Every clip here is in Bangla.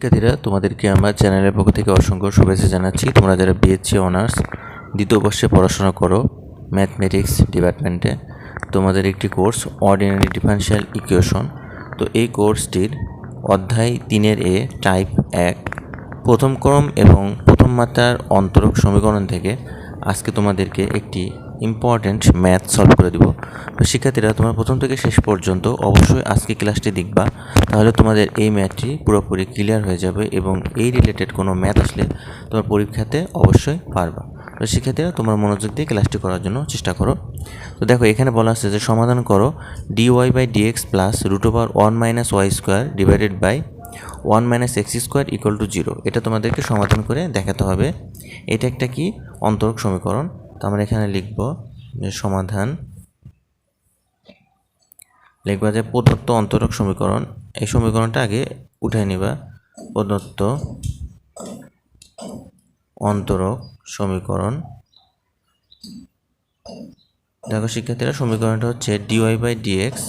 শিক্ষার্থীরা, তোমাদেরকে আমার চ্যানেলের পক্ষ থেকে অসংখ্য শুভেচ্ছা জানাচ্ছি। তোমরা যারা বিএসসি অনার্স দ্বিতীয় বর্ষে পড়াশোনা করো ম্যাথমেটিক্স ডিপার্টমেন্টে তোমাদের একটি কোর্স অর্ডিনারি ডিফারেনশিয়াল ইকুয়েশন তো এই কোর্সটির অধ্যায় তিনের এ টাইপ এক, প্রথম ক্রম এবং প্রথম মাত্রার অন্তরক সমীকরণ থেকে আজকে তোমাদেরকে একটি ইম্পর্ট্যান্ট ম্যাথ সলভ করে দিব। তো শিক্ষার্থীরা, তোমরা প্রথম থেকে শেষ পর্যন্ত অবশ্যই আজকে ক্লাসটি দেখবা। তাহলে তোমাদের এই ম্যাথটি পুরোপুরি ক্লিয়ার হয়ে যাবে এবং এই রিলেটেড কোনো ম্যাথ আসলে তোমার পরীক্ষাতে অবশ্যই পারবা। তো শিক্ষার্থীরা, তোমার মনোযোগ দিয়ে ক্লাসটি করার জন্য চেষ্টা করো। তো দেখো, এখানে বলা আছে যে সমাধান করো D Y by DX plus root over one minus Y square divided by one minus X square equal to zero এটা তোমাদেরকে সমাধান করে দেখাতে হবে। এটা একটা কি? অন্তরক সমীকরণ। তো আমরা এখানে লিখব যে সমাধান। লিখবা যে প্রদত্ত অন্তরক সমীকরণ। এই সমীকরণটা আগে উঠে নিবা। প্রদত্ত অন্তরক সমীকরণ। দেখো, শিক্ষার্থীরা, সমীকরণটা হচ্ছে DY by DX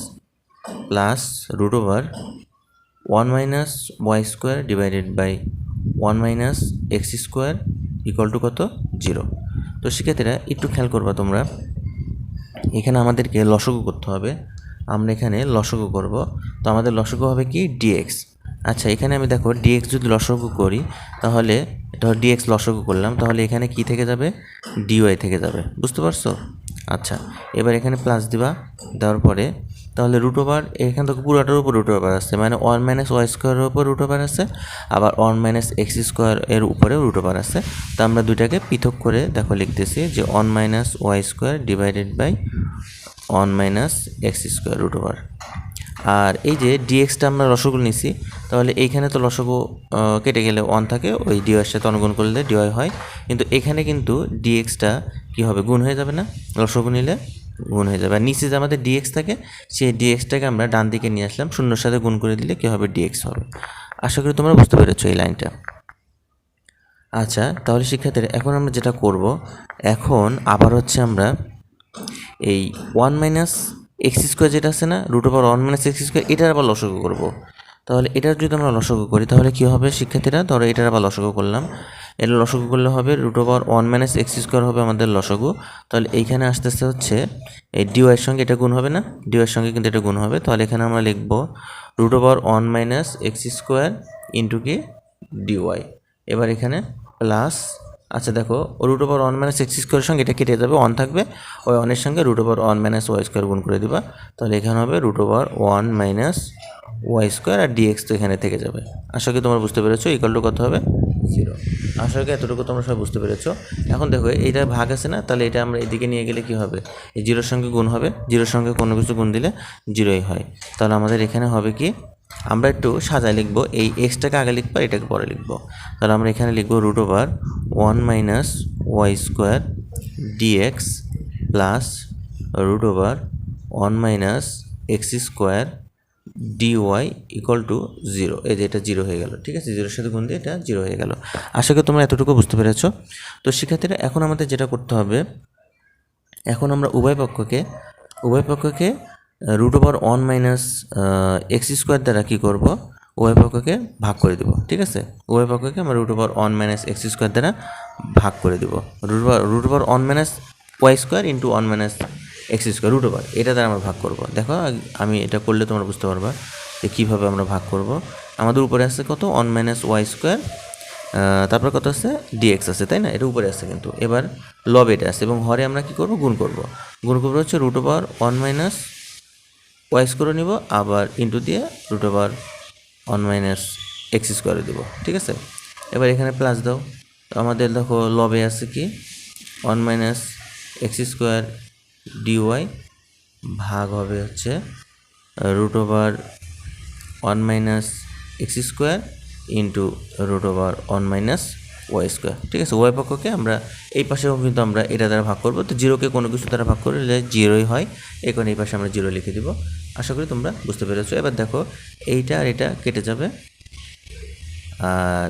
plus root over one minus Y square divided by one minus X square equal to কত? জিরো তো শিক্ষার্থীরা একটু খেয়াল করবা তোমরা। এখানে আমাদেরকে লসগু করতে হবে। আমরা এখানে লসগু করব। তো আমাদের লসগু হবে কি? ডিএক্স আচ্ছা এখানে আমি দেখো ডিএক্স যদি লসগু করি, তাহলে ধর ডিএক্স লসগু করলাম, তাহলে এখানে কি থেকে যাবে? ডিওয়াই থেকে যাবে। বুঝতে পারছ? আচ্ছা এবার এখানে প্লাস দিবা, দেওয়ার পরে তাহলে রুট ওভার এখান থেকে পুরোটার উপর রুট ওভার আসছে। মানে ওয়ান মাইনাস ওয়াই স্কোয়ারের উপর রুট ওভার আছে আবার ওয়ান মাইনাস এক্স স্কোয়ার এর উপরেও রুট ওভার আছে তো আমরা দুইটাকে পৃথক করে দেখো লিখতেছি যে one minus Y square divided by one minus X square root over আর এই যে ডিএক্সটা আমরা লসগু নিছি তাহলে এইখানে তো আহ, কেটে গেলে ওয়ান থাকে ওই ডিওয়াইয়ের সাথে অনুগুণ করলে ডিওয়াই হয়। কিন্তু এখানে কিন্তু ডিএক্সটা কী হবে? গুণ হয়ে যাবে না লসগু নিলে। গুণ হয়ে যাবে। আর নিচে যে আমাদের ডিএক্স থাকে, সেই ডিএক্সটাকে আমরা ডান দিকে নিয়ে আসলাম। শূন্যর সাথে গুণ করে দিলে কী হবে? ডিএক্স হবে। আশা করি তোমরা বুঝতে পেরেছ এই লাইনটা। আচ্ছা তাহলে শিক্ষার্থীরা, এখন আমরা যেটা করব, এখন আবার হচ্ছে আমরা এই ওয়ান মাইনাস এক্স স্কোয়ার যেটা আছে না root over one minus X square এটার আবার লসগু করব। তাহলে এটার যদি আমরা লসগু করি, তাহলে কী হবে শিক্ষার্থীরা? ধরো এটার আবার লসগু করলাম। এটা লসগু করলে হবে root over one minus X square হবে আমাদের লসগু। তাহলে এইখানে আস্তে আস্তে হচ্ছে, এই ডিওয়াইয়ের সঙ্গে এটা গুণ হবে না? ডিওয়াইয়ের সঙ্গে কিন্তু এটা গুণ হবে। তাহলে এখানে আমরা লিখব root over one minus X square into কি? ডিওয়াই এবার এখানে প্লাস আচ্ছা দেখো root over one minus X স্কোয়ারের সঙ্গে এটা কেটে যাবে ওয়ান থাকবে। ওই ওয়ানের সঙ্গে root over one minus Y square গুণ করে দিবা। তাহলে এখানে হবে root over one minus Y square আর ডিএক্স তো এখানে থেকে যাবে। আশা করি তোমরা বুঝতে পেরেছ ইকাল টু কত হবে? জিরো আশা করি এতটুকু তোমরা সবাই বুঝতে পেরেছ। এখন দেখো, এইটা ভাগ আছে না, তাহলে এটা আমরা এদিকে নিয়ে গেলে কি হবে? এই জিরোর সঙ্গে গুণ হবে। জিরোর সঙ্গে কোনো কিছু গুণ দিলে জিরোই হয়। তাহলে আমাদের এখানে হবে কি? আমরা একটু সাজায় লিখব, এই এক্সটাকে আগে লিখব এটাকে পরে লিখব। তাহলে আমরা এখানে লিখব root over one minus Y square DX plus root over one minus X square DY equal to zero এই যে এটা জিরো হয়ে গেল, ঠিক আছে? জিরোর সাথে গুণ দিয়ে এটা জিরো হয়ে গেল। আশা করি তোমরা এতটুকু বুঝতে পেরেছ। তো শিক্ষার্থীরা এখন আমাদের যেটা করতে হবে, এখন আমরা উভয় পক্ষকে উভয় পক্ষকে root over one minus X square দ্বারা কী করব? উভয় পক্ষকে ভাগ করে দেবো, ঠিক আছে? উভয় পক্ষকে আমরা root over one minus X square দ্বারা ভাগ করে দেবো। Root over root over one minus Y square into one minus X square root over এটা দ্বারা আমরা ভাগ করব। দেখো, আমি এটা করলে তোমরা বুঝতে পারবা যে কীভাবে আমরা ভাগ করব। আমাদের উপরে আছে কত? ওয়ান মাইনাস ওয়াই স্কোয়ার তারপর কত আছে? ডিএক্স আছে, তাই না? এটা উপরে আছে কিন্তু। এবার লব এটা আছে এবং হরে আমরা কি করব? গুণ করব। গুণ করব হচ্ছে root over one minus Y স্কোয়ারও নিব, আবার ইন্টু দিয়ে root over one minus X স্কোয়ারও দেবো, ঠিক আছে? এবার এখানে প্লাস দাও। তো আমাদের দেখো লবে আছে কি? One minus X square DY ভাগ হবে হচ্ছে root over one minus X square into root over one minus Y square ঠিক আছে? ওয়াই পক্ষকে আমরা এই পাশেও কিন্তু আমরা এটা দ্বারা ভাগ করব। তো জিরোকে কোনো কিছু দ্বারা ভাগ করলে জিরোই হয়। কারণে এই পাশে আমরা জিরো লিখে দিব। আশা করি তোমরা বুঝতে পেরেছ। এবার দেখো, এইটা আর এটা কেটে যাবে। আর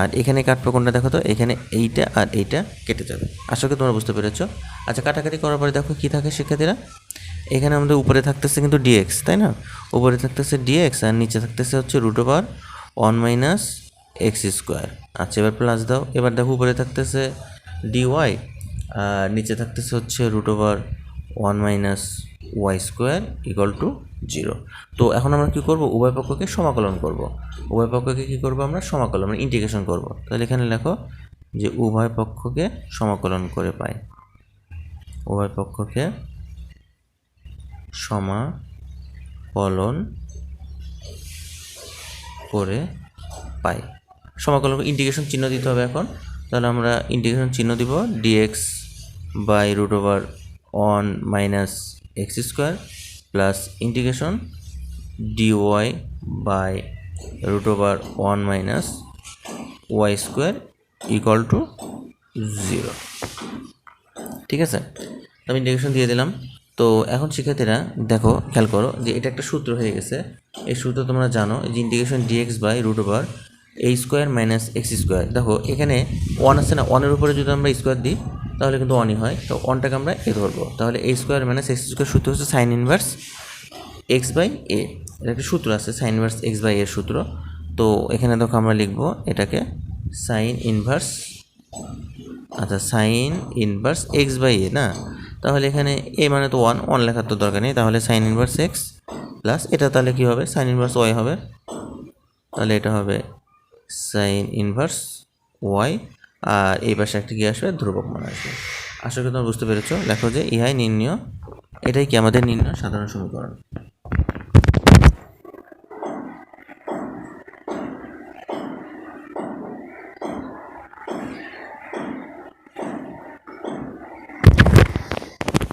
আর এখানে কাটবে কোনটা দেখো তো? এখানে এইটা আর এইটা কেটে যাবে। আশা করি তোমরা বুঝতে পেরেছ। আচ্ছা কাটাকাটি করার পরে দেখো কী থাকে শিক্ষার্থীরা? এখানে আমাদের উপরে থাকতেছে কিন্তু ডিএক্স তাই না? উপরে থাকতেছে ডিএক্স আর নিচে থাকতেছে হচ্ছে root over one minus X square. আচ্ছা এবার প্লাস দাও। এবার দেখো উপরে থাকতেছে ডিওয়াই আর নিচে থাকতেছে হচ্ছে root over one minus Y square equal to zero তো এখন আমরা কী করব? উভয় পক্ষকে সমাকলন করব। উভয় পক্ষকে কী করব আমরা? সমাকলন মানে ইন্টিগ্রেশন করব। তাহলে এখানে লেখো যে উভয় পক্ষকে সমাকলন করে পাই। উভয় পক্ষকে সমাকলন করে পাই। সমাকলন ইন্টিগ্রেশন চিহ্ন দিতে হবে এখন। তাহলে আমরা ইন্টিগ্রেশন চিহ্ন দিব DX by root over one minus X square plus integration DY by root over one minus Y square equal to zero ঠিক আছে? আমি ইন্টিগ্রেশন দিয়ে দিলাম। তো এখন শিক্ষার্থীরা, দেখো, খেয়াল করো যে এটা একটা সূত্র হয়ে গেছে। এই সূত্র তোমরা জানো যে integration DX by root over এই স্কোয়ার মাইনাস এক্স স্কোয়ার দেখো, এখানে ওয়ান আছে না ওয়ানের উপরে যদি আমরা স্কোয়ার দিই, তাহলে কিন্তু ওয়ানই হয়। তো ওয়ানটাকে আমরা এ ধরবো। তাহলে এই স্কোয়ার মাইনাস এক্স স্কোয়ার সূত্র হচ্ছে sine inverse X by A এটা একটা সূত্র আছে সাইন ইনভার্স এক্স বাই এর সূত্র। তো এখানে দেখো আমরা লিখব, এটাকে সাইন ইনভার্স আচ্ছা sine inverse X by A না? তাহলে এখানে এ মানে তো ওয়ান ওয়ান লেখার তো দরকার নেই। তাহলে সাইন ইনভার্স এক্স প্লাস এটা তাহলে কী হবে? সাইন ইনভার্স ওয়াই হবে। তাহলে এটা হবে সাইন ইনভার্স ওয়াই আর এই পাশে একটা কি আসবে? ধ্রুবক মান আসবে। আশা করি তোমরা বুঝতে পেরেছ। লেখো যে ইহাই নির্ণয়। এটাই কি আমাদের নির্ণয়? সাধারণ সমীকরণ।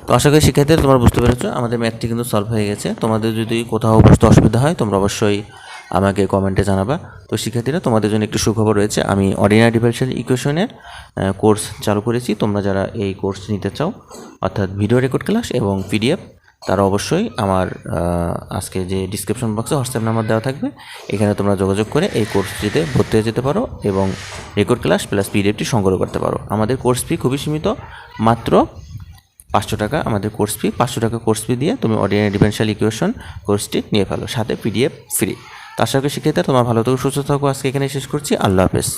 তো আশা করি শিক্ষার্থীরা তোমরা বুঝতে পেরেছ। আমাদের ম্যাথটি কিন্তু সলভ হয়ে গেছে। তোমাদের যদি কোথাও বুঝতে অসুবিধা হয়, তোমরা অবশ্যই আমাকে কমেন্টে জানাবা। তো শিক্ষার্থীরা, তোমাদের জন্য একটু সুখবর রয়েছে। আমি অর্ডিনারি ডিফারেন্সিয়াল ইকুয়েশনের কোর্স চালু করেছি। তোমরা যারা এই কোর্স নিতে চাও, অর্থাৎ ভিডিও রেকর্ড ক্লাস এবং পিডিএফ তারা অবশ্যই আমার আজকে যে ডিসক্রিপশন বক্সে হোয়াটসঅ্যাপ নাম্বার দেওয়া থাকবে, এখানে তোমরা যোগাযোগ করে এই কোর্সটিতে ভর্তি হয়ে যেতে পারো এবং রেকর্ড ক্লাস প্লাস পিডিএফটি সংগ্রহ করতে পারো। আমাদের কোর্স ফি খুবই সীমিত, মাত্র পাঁচশো টাকা। আমাদের কোর্স ফি পাঁচশো টাকা কোর্স ফি দিয়ে তুমি অর্ডিনারি ডিফারেন্সিয়াল ইকুয়েশন কোর্সটি নিয়ে ফেলো। সাথে পিডিএফ ফ্রি তো আশা করি শিক্ষিতা তোমার ভালো থাকো, সুস্থ থাকো। আজকে এখানে শেষ করছি। আল্লাহ হাফেজ।